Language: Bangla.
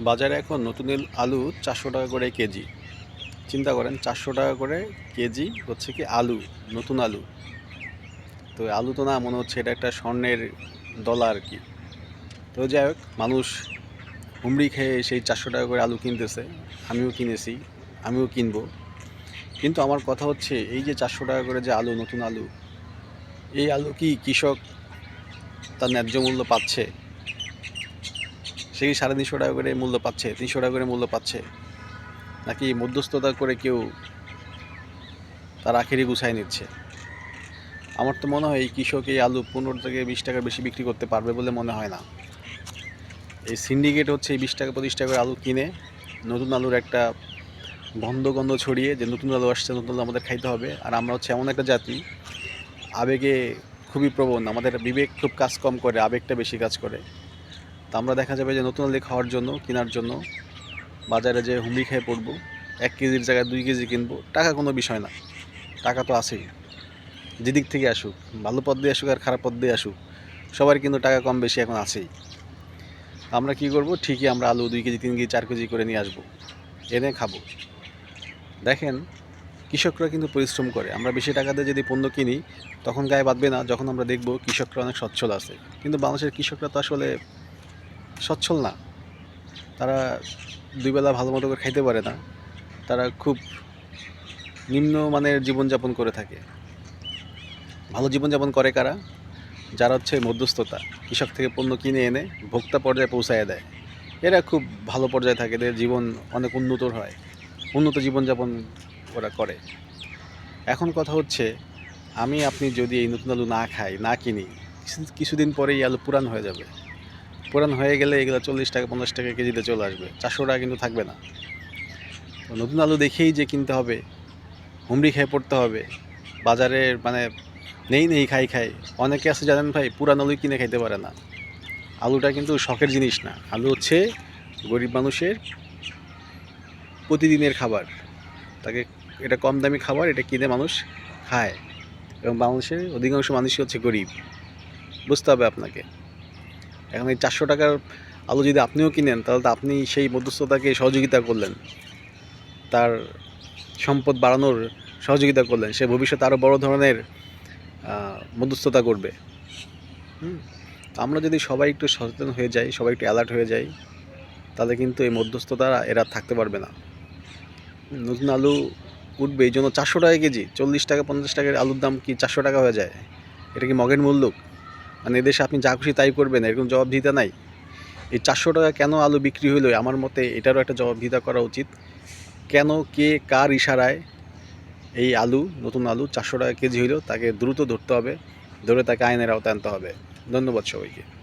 বাজারে এখন নতুন আলু চারশো টাকা করে কেজি। চিন্তা করেন, চারশো টাকা করে কেজি হচ্ছে কি আলু, নতুন আলু। তো আলু তো না, মনে হচ্ছে এটা একটা স্বর্ণের দলা আর কি। তো যাই হোক, মানুষ হুমড়ি খেয়ে সেই চারশো টাকা করে আলু কিনতেছে। আমিও কিনেছি, আমিও কিনবো। কিন্তু আমার কথা হচ্ছে, এই যে চারশো টাকা করে যে আলু, নতুন আলু, এই আলু কি কৃষক তার ন্যায্য মূল্য পাচ্ছে? সে কি সাড়ে তিনশো টাকা করে মূল্য পাচ্ছে, তিনশো টাকা করে মূল্য পাচ্ছে। নাকি মধ্যস্থতা করে কেউ তার আখেরি গুছাই নিচ্ছে? আমার তো মনে হয় এই কৃষক এই আলু পনেরো থেকে বিশ টাকা বেশি বিক্রি করতে পারবে বলে মনে হয় না। এই সিন্ডিকেট হচ্ছে এই বিশ টাকা, পঁচিশ টাকা করে আলু কিনে নতুন আলুর একটা গন্ধ গন্ধ ছড়িয়ে যে নতুন আলু আসছে, নতুন আলু আমাদের খাইতে হবে। আর আমরা হচ্ছে এমন একটা জাতি, আবেগে খুবই প্রবণ, আমাদের বিবেক খুব কাজ কম করে, আবেগটা বেশি কাজ করে। তো আমরা দেখা যাবে যে নতুন আলু খাওয়ার জন্য, কেনার জন্য বাজারে যে হুমি খেয়ে পড়ব, এক কেজির জায়গায় দুই কেজি কিনবো, টাকা কোনো বিষয় না। টাকা তো আছেই। যেদিক থেকে আসুক, ভালো পথ দিয়ে আসুক আর খারাপ পথ দিয়ে আসুক, সবার কিন্তু টাকা কম বেশি এখন আছেই। আমরা কি করব? ঠিকই আমরা আলু দুই কেজি, তিন কেজি, চার কেজি করে নিয়ে আসব, এনে খাব। দেখেন, কৃষকরা কিন্তু পরিশ্রম করে। আমরা বেশি টাকা দিয়ে যদি পণ্য কিনি, তখন গায়ে বাঁধবে না। যখন আমরা দেখব কৃষকরা অনেক সচ্ছল আছে। কিন্তু বাংলাদেশের কৃষকরা তো আসলে সচ্ছল না। তারা দুই বেলা ভালো মতো করে খাইতে পারে না। তারা খুব নিম্ন মানের জীবনযাপন করে থাকে। ভালো জীবনযাপন করে কারা? যারা হচ্ছে মধ্যস্থতা, কৃষক থেকে পণ্য কিনে এনে ভোক্তা পর্যায়ে পৌঁছায় দেয়। এরা খুব ভালো পর্যায়ে থাকে, এদের জীবন অনেক উন্নত হয়, উন্নত জীবনযাপন ওরা করে। এখন কথা হচ্ছে, আমি, আপনি যদি এই নতুন আলু না খাই, না কিনি কিছু- কিছুদিন পরে এই আলু পুরান হয়ে যাবে। পুরান হয়ে গেলে এগুলো চল্লিশ টাকা, পঞ্চাশ টাকা কেজিতে চলে আসবে। চারশো টাকা কিন্তু থাকবে না। তো নতুন আলু দেখেই যে কিনতে হবে, হুমড়ি খেয়ে পড়তে হবে, বাজারে মানে নেই নেই, খাই খাই। অনেকে আছে জানেন ভাই, পুরান আলু কিনে খাইতে পারে না। আলুটা কিন্তু শখের জিনিস না। আলু হচ্ছে গরিব মানুষের প্রতিদিনের খাবার। তাকে এটা কম দামি খাবার, এটা কিনে মানুষ খায়। এবং বাংলাদেশের অধিকাংশ মানুষই হচ্ছে গরিব। বুঝতে হবে আপনাকে। এখন এই চারশো টাকার আলু যদি আপনিও কিনেন, তাহলে তো আপনি সেই মধ্যস্থতাকে সহযোগিতা করলেন। তার সম্পদ বাড়ানোর সহযোগিতা করলেন। সে ভবিষ্যতে আরও বড় ধরনের মধ্যস্থতা করবে। হুম? আমরা যদি সবাই একটু সচেতন হয়ে যাই, সবাই একটু অ্যালার্ট হয়ে যাই, তাহলে কিন্তু এই মধ্যস্থতা এরা থাকতে পারবে না। নতুন আলু উঠবে, এই জন্য চারশো টাকা কেজি, চল্লিশ টাকা, পঞ্চাশ টাকার আলুর দাম কি চারশো টাকা হয়ে যায়? এটা কি মগের মূল্য মানে এদেশে আপনি যা খুশি তাই করবেন, এরকম জবাবদিহিতা নাই। এই চারশো টাকা কেন আলু বিক্রি হইল? আমার মতে এটারও একটা জবাবদিহিতা করা উচিত। কেন, কে, কার ইশারায় এই আলু, নতুন আলু চারশো টাকা কেজি হইল, তাকে দ্রুত ধরতে হবে, ধরে তাকে আইনের আওতায় আনতে হবে। ধন্যবাদ সবাইকে।